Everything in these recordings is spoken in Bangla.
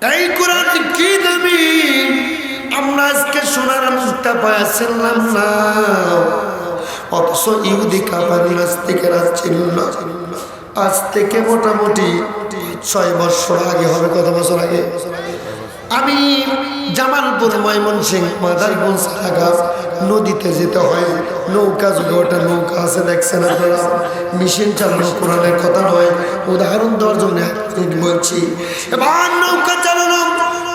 এই কোরআন কি দাবি? আমরা আজকে সোনার মুক্তা পাইছিলাম না। অথচ ইহুদি কাপানি রাত চিনল। আজ থেকে মোটামুটি ছয় বছর আগে, হবে কত বছর আগে? আমি জামালপুর ময়মনসিং মাদারগঞ্জ এলাকা নদীতে যেতে হয়। নৌকা ওটা নৌকা আছে, দেখছেন আপনারা? মেশিন চালানো কোরআনের কথা নয়, উদাহরণ দেওয়ার জন্য বলছি। নৌকা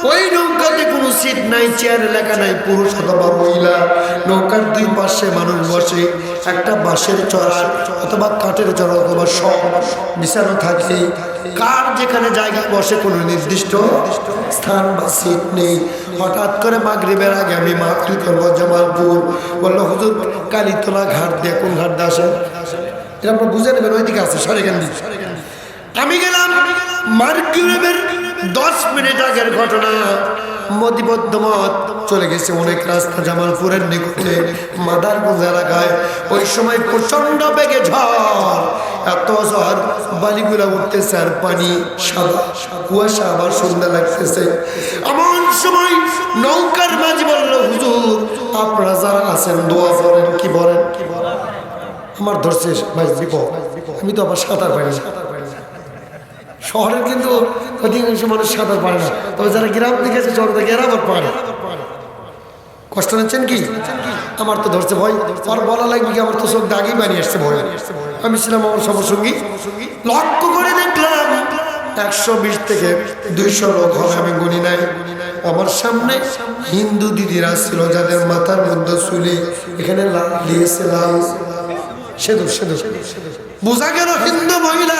ওই নৌকাতে কোনো সিট নাই, চেয়ার এলাকা নাই, পুরুষ অথবা মহিলা। নৌকার দুই পাশে মানুষ বসে, একটা বাঁশের চড়ার অথবা কাঠের চড়া অথবা সব বিছানো থাকে। কার যেখানে জায়গা বসে কোনো নির্দিষ্ট স্থান বা সিট নেই। হঠাৎ করে মাগরিবের আগে আমি মাতৃ করব জামালপুর। বলল, হুজুর, কালীতলা ঘাট দিয়ে কোন ঘাট দিয়ে আসেন? এটা আপনার বুঝে নেবেন, ওইদিকে আছে সরেকান্দি আমি গেলাম মার্কিউরের দশ মিনিট আগের ঘটনা। মদিবদ্ধমত চলে গেছে অনেক রাস্তা জামালপুরের নিকটে মাদারগঞ্জ এলাকায়। ওই সময় প্রচণ্ড বেগে ঝড়। এত ঝড়, বালিগুলা উঠতেছে আর পানি সাদা। কুয়াশা আবার সুন্দর লাগতেছে। এমন সময় নৌকার মাঝি বলল, হুজুর, আপনারা যারা আছেন, দোয়া করেন, কি বলেন? আমার ধরছে, ভাই আমি তো আবার সাঁতার পারি না। শহরের কিন্তু অধিকাংশ মানুষ সাঁতার পারে না। তবে যারা গ্রাম থেকে আছে শহর থেকে, এরা আবার পারে। কষ্ট নিচ্ছেন কি? আমার তো ধরছে ভয়। আর বলা লাগবে কি, আমার তো চোখ দাগই বানিয়ে আসছে ভয়। আমি ছিলাম আমার সঙ্গী লক্ষ্য করে দেখলাম, একশো বিশ থেকে দুইশো লোক হবে, আমি গুনি নাই। আমার সামনে হিন্দু দিদিরা ছিল, যাদের মাথার মধ্যে চুলে, এখানে দিয়েছে লাল। সেদু সেদু বোঝা গেল হিন্দু মহিলা।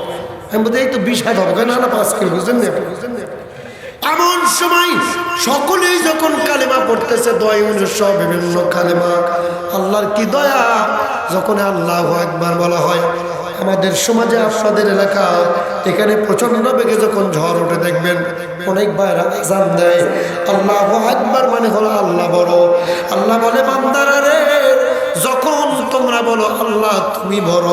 আমি বলতে, এই তো বিশ হাত হবে। না না, পাঁচ কিলো, বুঝলেন? এমন সময় সকলেই যখন কালেমা পড়তেছে, দয় বিভিন্ন কালেমা। আল্লাহর কি দয়া? যখন আল্লাহ একবার বলা হয়, আমাদের সমাজে, আপনাদের এলাকা এখানে প্রচণ্ড বেগে যখন ঝড় উঠে দেখবেন অনেক বাইরা আজান দেয়। আল্লাহ একবার মানে হলো আল্লাহ বড়। আল্লাহ বলে, বান্দারা রে, যখন তোমরা বলো, আল্লাহ তুমি বড়।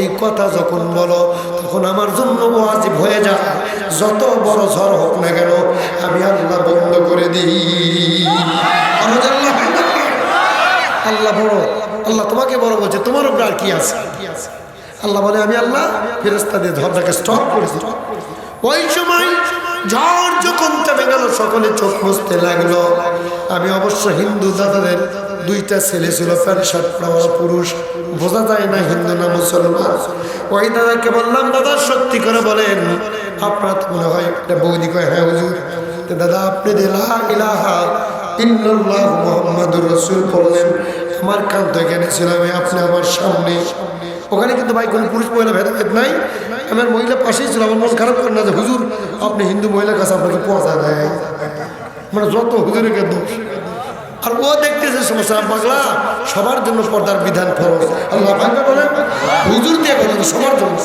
এই কথা যখন বলো তখন আমার জন্য ওয়াজিব হয়ে যায়, যত বড় ঝড় হোক না কেন, আমি আল্লাহ বন্ধ করে দিই। আল্লাহ বড়, আল্লাহ তোমাকে বড় বলছে, তোমার উপরে আর কি আছে? আল্লাহ বলে, আমি আল্লাহ ফেরস্তা দিয়ে ঝড়টাকে স্টপ করে দিই। ওই সময় ঝড় যখন থেমে গেল, সকলে চোখ মুছতে লাগল। আমি অবশ্য হিন্দু দাদাদের দুইটা ছেলে ছিল, প্যান্ট শার্ট পরা পুরুষ। বোঝা যায় না হিন্দু না মুসলমান। ওই দাদাকে বললাম, দাদা, সত্যি করে বলেন। আপনার তো মনে হয় একটা বৌদি কয় হ্যাঁ হুজুর। দাদা, আপনি ইলাহা ইল্লাল্লাহ মুহাম্মাদুর রাসূল বললেন, আমার কান্ত এখানে ছিল আমি আপনি আমার সামনে। ওখানে কিন্তু ভাই কোনো পুরুষ মহিলা ভেদাভেদ নাই। আমার মহিলা পাশেই ছিল, আমার মন খারাপ করে না যে, হুজুর, আপনি হিন্দু মহিলার কাছে আপনাকে পৌঁছা দেয়। মানে যত হুজুরের দোষ। আর ও দেখতেছে সমস্যা বাংলা সবার জন্য পর্দার বিধান ফরজ। আল্লাহ ভাঙ্গা বলেন, হুজুর দিয়ে বলেন, সবার জন্য।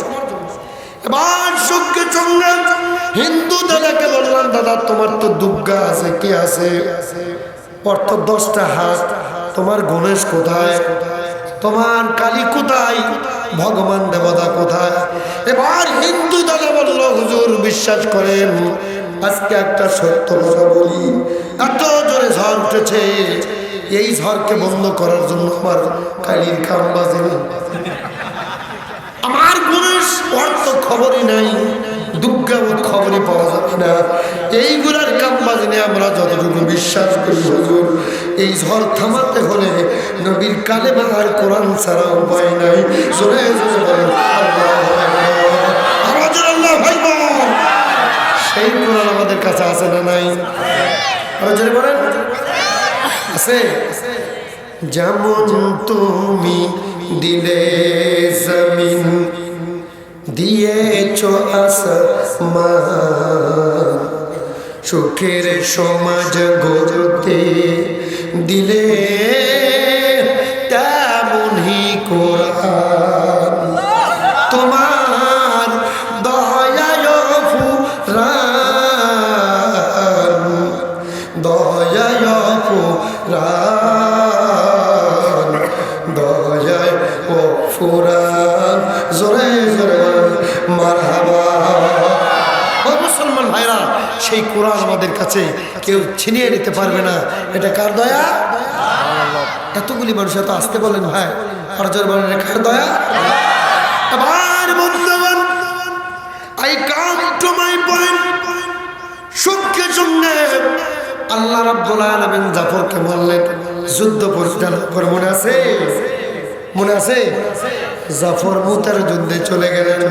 এবার সুখকে চঙ্গা হিন্দু দাদাকে বললাম, দাদা, তোমার তো দুর্গা আছে, কি আছে? অর্থ দশটা হাত। তোমার গণেশ কোথায়? তোমার কালী কোথায়? ভগবান দেবতা কোথায়? এবার হিন্দু দাদা বলল, হুজুর, বিশ্বাস করেন, আজকে একটা সত্য কথা বলি। এত জোরে ঝড় উঠেছে। এই ঝড়কে বন্ধ করার জন্য আমার কালীর কাম বাজে আমার গণেশ অর্থ খবরই নাই দুর্গা খবরই পাওয়া যাবে না। এইগুলার কাম বাজনে আমরা যতটুকু বিশ্বাস করি, হুজুর, এই ঝড় থামাতে হলে নবীর কালে আর কোরআন ছাড়া উপায় নাই। জোরে জোরে বলেন সেই কোরআন আমাদের কাছে আছে না নাই? যেমন তুমি দিলে জমিন দিয়েছ আসমান। সুখের সমাজ গড়তে দিলে জোরে মারহাবা। মুসলমান সেই কোরআন আমাদের কাছে কেউ ছিনিয়ে নিতে পারবে না। এটা কার দয়া? এতগুলি মানুষ এত আসতে বলেন, ভাই। জোর বলেন কার দয়া? আই সঙ্গে আল্লাহ রাব্বুল আলামিন জাফরকে বললেন, যুদ্ধ পরিচালনা করে, মনে আছে? মনে আছে? জাফর মুতার যুদ্ধে চলে গেলেন।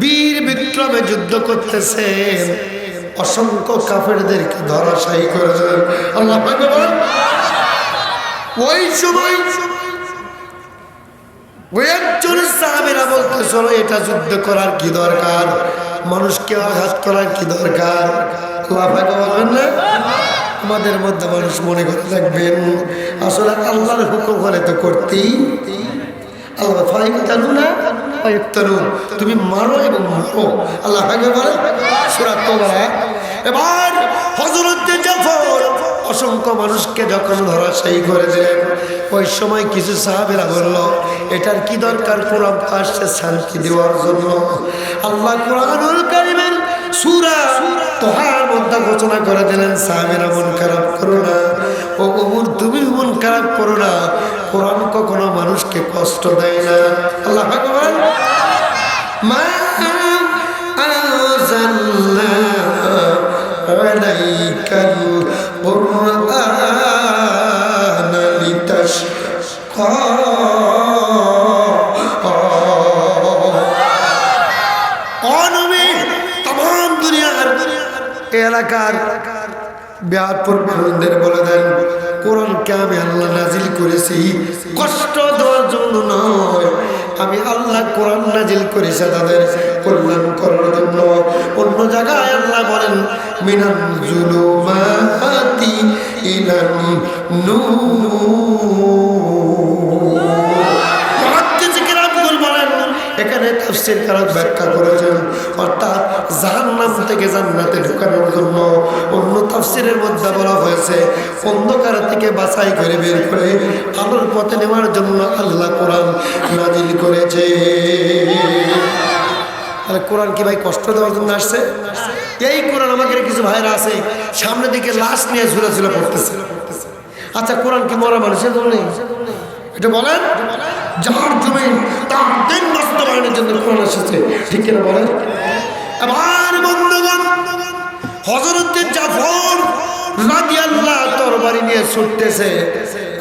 বীর বিক্রমে যুদ্ধ করতেছেন। অসংখ্য কাফেরদেরকে ধরাশায়ী করে দিলেন আল্লাহ ওই সময় বলতে চলো, এটা যুদ্ধ করার কি দরকার? মানুষকে আঘাত করার কি দরকার? পাক বলবেন না? আমাদের মধ্যে মানুষ মনে করে থাকবেন। আসলে আল্লাহর হুকুম হলে তো করতেই। আল্লাহ তুমি মারো এবং মারো। আল্লাহ এবার অসংখ্য মানুষকে যখন ওই সময় কিছু সাহাবেরা এটার কি দরকার? কোরআন আসছে, শান্তি দেওয়ার জন্য। আল্লাহ কারিমের সুরা তোহার আল্লাহ ঘোষণা করে দিলেন, সাহেবেরা মন খারাপ করো না। ও কবুর তুমি মন খারাপ করো না। কোরআন কখনো মানুষকে কষ্ট দেয় না। আল্লাহ ভগবান মা আলাইকা এলাকার ব্যাপর মানুষদের বলে দেন কোরআনকে আমি আল্লাহ নাজিল করেছি? কষ্ট দেওয়ার জন্য নয়। আমি আল্লাহ কোরআন নাজিল করেছি তাদের কল্যাণ করার জন্য। অন্য জায়গায় আল্লাহ বলেন, মিনান জুলুমাতি ইলান নূর। এখানে তাফসীর কারক ব্যাখ্যা করেছেন? থেকে জান্নাতে ঢোকানোর জন্য অন্য তাফসীরের মধ্যে বলা হয়েছে, অন্ধকার থেকে বাছাই করে বের করে আলোর পথে নেওয়ার জন্য আল্লাহ কোরআন নাজিল করেছে। তাহলে কোরআন কি ভাই কষ্ট দেওয়ার জন্য আসছে? এই কোরআন আমাদের কিছু ভাইরা আছে সামনের দিকে লাশ নিয়ে ঝুলে ঝুলে পড়তেছে আচ্ছা কোরআন কি মরা মানুষের জন্য? এটা বলেন। যার জমিন তার দিন বাস্তবায়নের জন্য কোরআন এসেছে। ঠিক কিনা বলেন? আবার বন্ধুগণ হজরতের জাফর রাদিয়াল্লাহ তরবারি নিয়ে ছুটতেছে।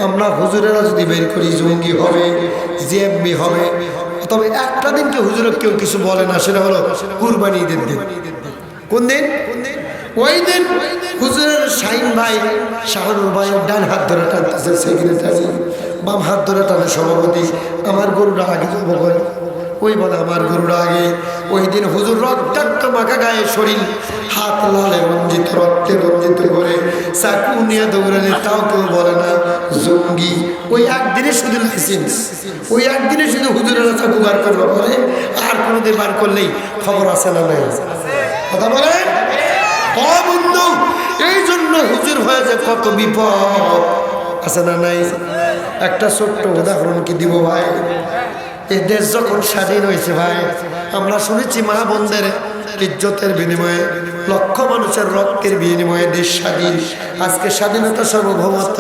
আমরা হুজুরেরা যদি বের করি, জঙ্গি হবে, জিএমবি হবে, তবে একটা দিনকে হুজুরের কেউ কিছু বলে না, সেটা হলো কুরবানি ঈদের দিন। কোন দিন? ওই দিন হুজুরের শাহিন ভাই শাহরুর ভাই ডান হাত ধরে টানতেছে সেক্রেটারি বাম হাত ধরে টানে সভাপতি, আমার গরুটা আগে করে ওই বলে আমার গরুটা আগে? ওই দিন হুজুর রক্তাক্ত মাখা গায়ে শরীর, হাত লালে রঞ্জিত, রক্তে রঞ্জিত করে চাকু নিয়ে দৌড়ালে, তাও কেউ বলে না, জঙ্গি। ওই একদিনে শুধু লাইসেন্স ওই একদিনে শুধু হুজুরেরা চাকু বার করবে বলে আর কোনোদিন বার করলেই খবর আছে না নাই? কথা বলেন? ও বন্ধু এই জন্য হুজুর হয়ে হয়েছে কত বিপদ, আছে না নাই? একটা ছোট্ট উদাহরণ কি দিব ভাই? এই দেশ যখন স্বাধীন হয়েছে ভাই, আমরা শুনেছি মা বোনদের ইজ্জতের বিনিময়ে, লক্ষ মানুষের রক্তের বিনিময়ে দেশ স্বাধীন। আজকে স্বাধীনতা সার্বভৌমত্ব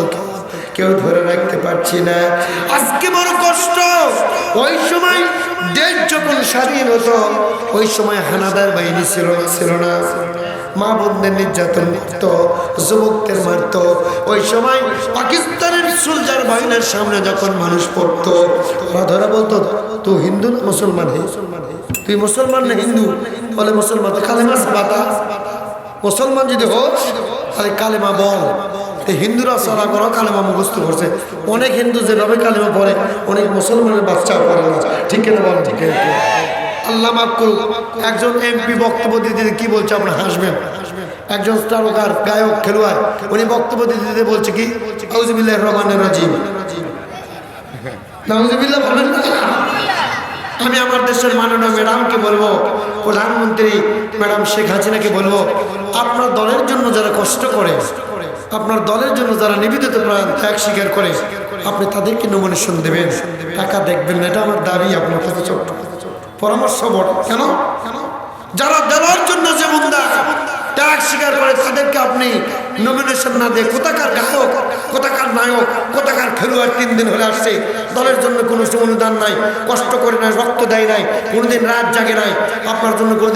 কেউ ধরে রাখতে পারছি না। আজকে বড় কষ্ট। ওই সময় দেশ যখন স্বাধীন হতো, ওই সময় হানাদার বাহিনী ছিল ছিল না। মা বোনদের নির্যাতন মারত যুবকদের মারত। ওই সময় পাকিস্তানের সোলজার বাহিনীর সামনে যখন মানুষ পড়তো ওরা ধরা বলতো তো হিন্দু না মুসলমান হে? তুই মুসলমান না হিন্দু? বলে মুসলমান তো কালেমা বাতা মুসলমান যদি হোস তাহলে কালেমা বল। হিন্দুরা সারা করো কালেমা মুখস্থ করছে। অনেক হিন্দু যেভাবে কালেমা পড়ে অনেক মুসলমানের বাচ্চা পড়ে না। ঠিক কিনা বল ঠিক আল্লাহ মাফ করুক একজন এমপি বক্তব্য দিতে কি বলছে? আপনার হাসবেন হাসবেন। একজন তারকার গায়ক, খেলোয়াড়, উনি বক্তব্য দিতে দিতে বলছে কি আউজবিল্লাহ রহমানের রাজিম। নাউজুবিল্লাহ বলেন আমি আমার দেশের মাননীয় ম্যাডামকে বলব, প্রধানমন্ত্রী ম্যাডাম শেখ হাসিনাকে বলব, আপনার দলের জন্য যারা কষ্ট করে, আপনার দলের জন্য যারা নিবেদিত প্রাণ ত্যাগ স্বীকার করে, আপনি তাদেরকে নমিনেশন দেবেন। টাকা দেখবেন না, এটা আমার দাবি, আপনার কাছে ছোট্ট। পরামর্শ বড়। কেন? যারা দেওয়ার জন্য যেমন দেয় ত্যাগ স্বীকার করে, তাদেরকে আপনি নমিনেশন না দিয়ে, কোথাকার গায়ক, কোথাকার নায়ক, কোথাকার খেলোয়াড় তিন দিন হলে আসছে, দলের জন্য কোনো অনুদান নাই, কষ্ট করে নাই, রক্ত দেয় নাই, কোনোদিন রাত জাগে নাই, আপনার জন্য কোনোদিন